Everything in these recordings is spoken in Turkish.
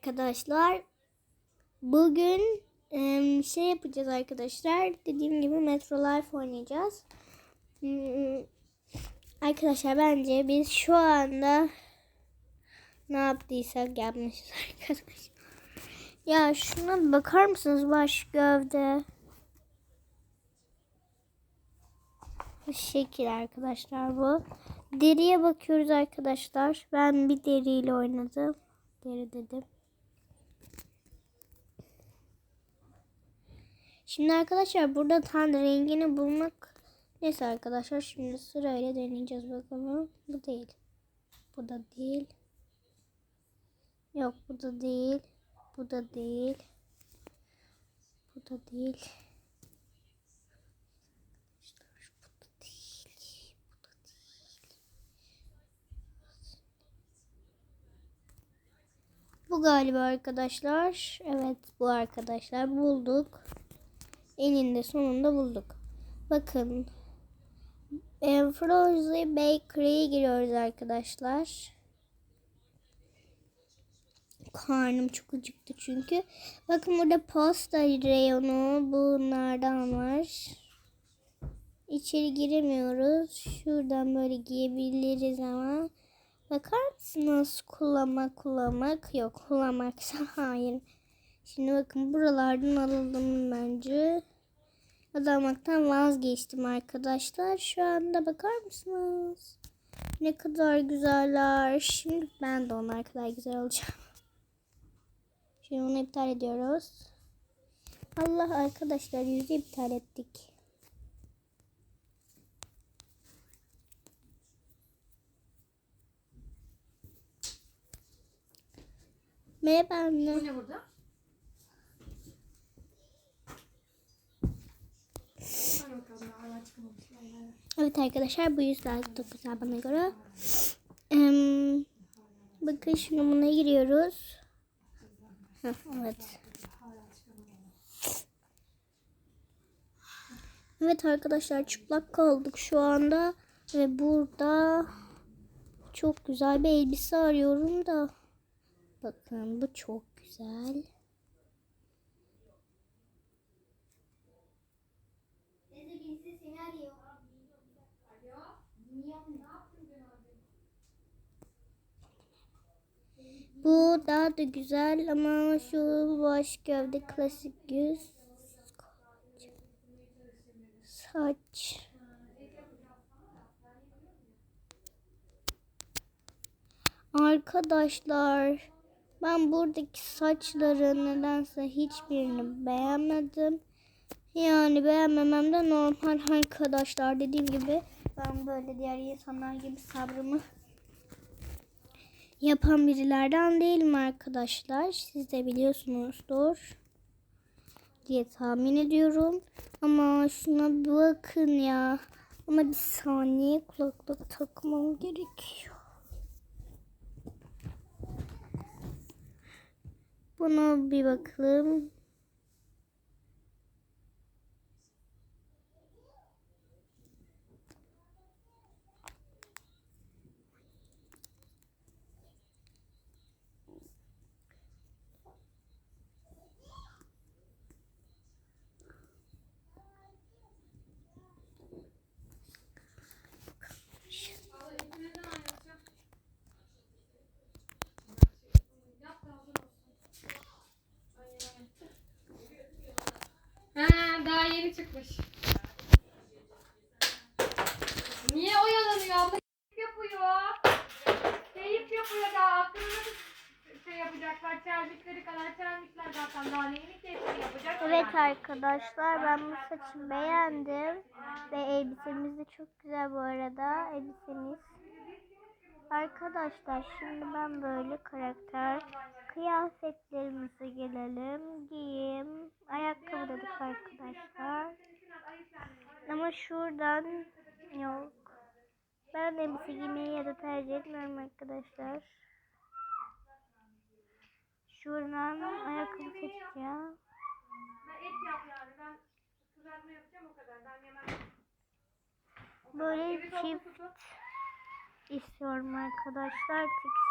arkadaşlar. Bugün şey yapacağız arkadaşlar. Dediğim gibi Metro Life oynayacağız. Hmm, Arkadaşlar bence biz şu anda ne yaptıysak yapmışız arkadaşlar. Ya şuna bakar mısınız baş gövde? Bu şekil arkadaşlar bu. Deriye bakıyoruz arkadaşlar. Ben bir deriyle oynadım. Deri dedim. Şimdi arkadaşlar burada tam rengini bulmak neyse arkadaşlar şimdi sırayla deneyeceğiz bakalım. Bu değil. Bu da değil. Yok bu da değil. Bu da değil. Bu da değil. Bu galiba arkadaşlar. Evet bu arkadaşlar bulduk. Eninde sonunda bulduk. Bakın. e, Frozen Bakery'ye giriyoruz arkadaşlar. Karnım çok acıktı çünkü. Bakın burada posta reyonu bunlardan var. İçeri giremiyoruz. Şuradan böyle giyebiliriz ama. Bakar mısınız? Kullanmak kullanmak yok. Kullanmaksa hayır. Şimdi bakın buralardan alalım bence. Adamaktan vazgeçtim arkadaşlar. Şu anda bakar mısınız? Ne kadar güzeller. Şimdi ben de onlar kadar güzel olacağım. Şimdi onu iptal ediyoruz. Allah arkadaşlar yüzü iptal ettik. Merhaba anne. Bu ne burada? Hadi bakalım hala çıkamamış. Vallahi. Evet arkadaşlar bu yüzden çok güzel bana göre. Em, bakın şimdi buna giriyoruz. Heh, evet. Evet arkadaşlar çıplak kaldık şu anda. Ve burada çok güzel bir elbise arıyorum da. Bakın bu çok güzel. Bu daha da güzel ama şu baş gövde klasik yüz. Saç. Arkadaşlar ben buradaki saçların nedense hiçbirini beğenmedim. Yani beğenmemem de normal arkadaşlar. Dediğim gibi ben böyle diğer insanlar gibi sabrımı yapan birilerden değilim arkadaşlar. Siz de biliyorsunuzdur diye tahmin ediyorum. Ama şuna bir bakın ya. Ama bir saniye kulaklık takmam gerekiyor. Buna bir bakalım. Çıkmış. Niye oyalanıyor abla? Keyif yapıyor. Keyif yapıyor daha. Aklında şey yapacaklar. Çeldikleri kadar çelmişler zaten. Daha neyini keyfini yapacak? Evet arkadaşlar ben bu saçı beğendim. Ve elbisemiz de çok güzel bu arada. Elbisemiz. Arkadaşlar şimdi ben böyle karakter kıyafetlerimize gelelim. Giyim, ayakkabı dedik arkadaşlar. Ama şuradan yok. Ben elbise giymeyi ya da tercih etmiyorum arkadaşlar. Şuradan ayakkabı seçeceğim. Böyle çift istiyorum arkadaşlar.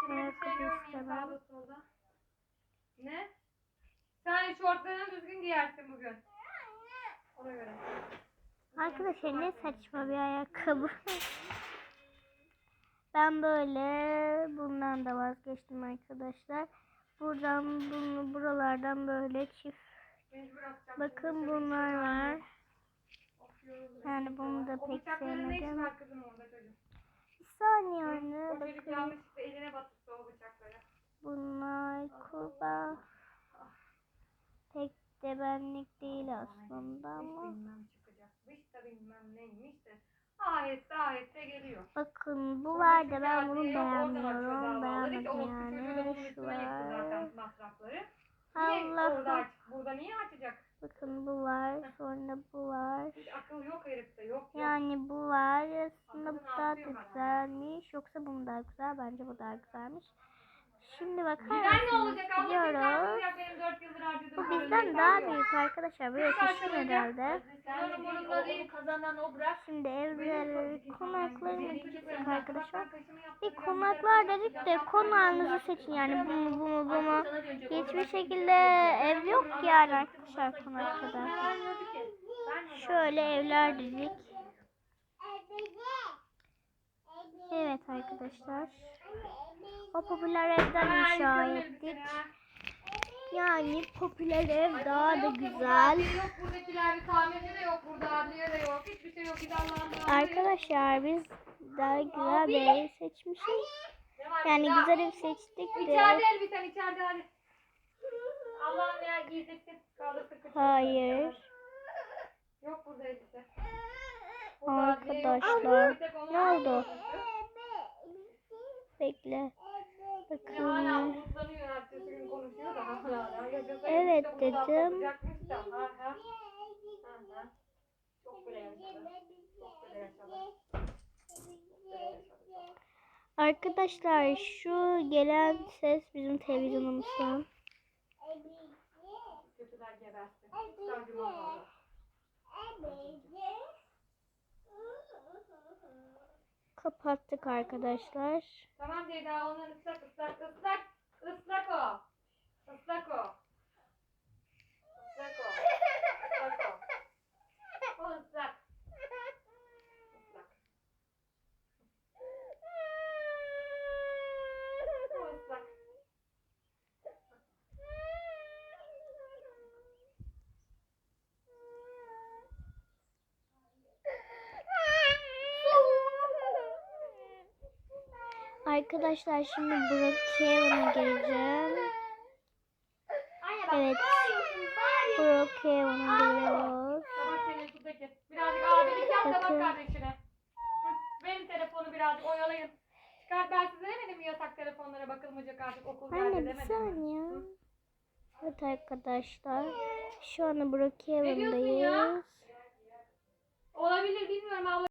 Tek ayakkabı istemem. Ne? Sen şortlarını düzgün giyersin bugün. Ona göre. Arkadaşlar ne saçma bir ayakkabı. Ben böyle bundan da vazgeçtim arkadaşlar. Buradan bunu buralardan böyle çift. Bakın bunlar var. Yani bunu da pek sevmedim. Bir saniye anne bakın. Bunlar kurbağa. De benlik değil aslında ama. bilmem çıkacakmış da bilmem neymiş de. Aheste aheste geliyor. Bakın bu var da ben bunu beğenmiyorum. Beğenmedim yani. Şu var. Niye orada? Burada niye açacak? Bakın bu var. Sonra bu var. Hiç akıl yok herifte yok yok. Yani bu var. Aslında bu daha da güzelmiş. Yoksa bu mu daha güzel? Bence bu daha güzelmiş. Şimdi bakar Güzel ne olacak? Allah çıkarsın benim 4 yıldır harcadığım Bu paranın bizden hesabı daha büyük arkadaşlar. Böyle küçük herhalde. Şimdi evleri konaklarına gittik arkadaşlar. Bir konaklar dedik de konağınızı seçin yani bu mu bu mu bu mu. Hiçbir şekilde ev yok yani arkadaşlar konakta. Şöyle evler dedik. Evet arkadaşlar. O popüler evden inşa ettik. Yani popüler ev daha da güzel. Yok buradakiler tamirci de yok burada adliye de yok. Hiçbir şey yok. Duasıyla- Arkadaşlar biz daha güzel bir ev seçmişiz. Yani burada? güzel ev seçtik de. İçeride elbisen içeride hadi. Allah'ım ya giydirsin. Hayır. Yok burada elbise. Yok. Arkadaşlar, Bir ne oldu? Bekle. Yaşasa Evet dedim. korkacakmış da. Ha, ha. Ha, ha. Çok bile yaşadı. Çok bile yaşadı. Çok bile yaşadı. Arkadaşlar şu gelen ses bizim televizyonumuzdan. Kötüler gebersin. Hiç Kapattık arkadaşlar. Tamam Ceyda onun ıslak ıslak ıslak ıslak o. Islak o. Islak o. Islak o. O ıslak. Islak. O ıslak. Arkadaşlar şimdi Brookhaven'a gireceğim. Evet. Brookhaven'a giriyoruz. Birazcık abilik yap da bak kardeşine. Benim telefonu birazcık oyalayın. Çıkart ben size demedim mi yasak telefonlara bakılmayacak artık okul geldi Anne bir demedim saniye. Evet arkadaşlar. Şu anda? Brookhaven'dayız. Olabilir bilmiyorum abla.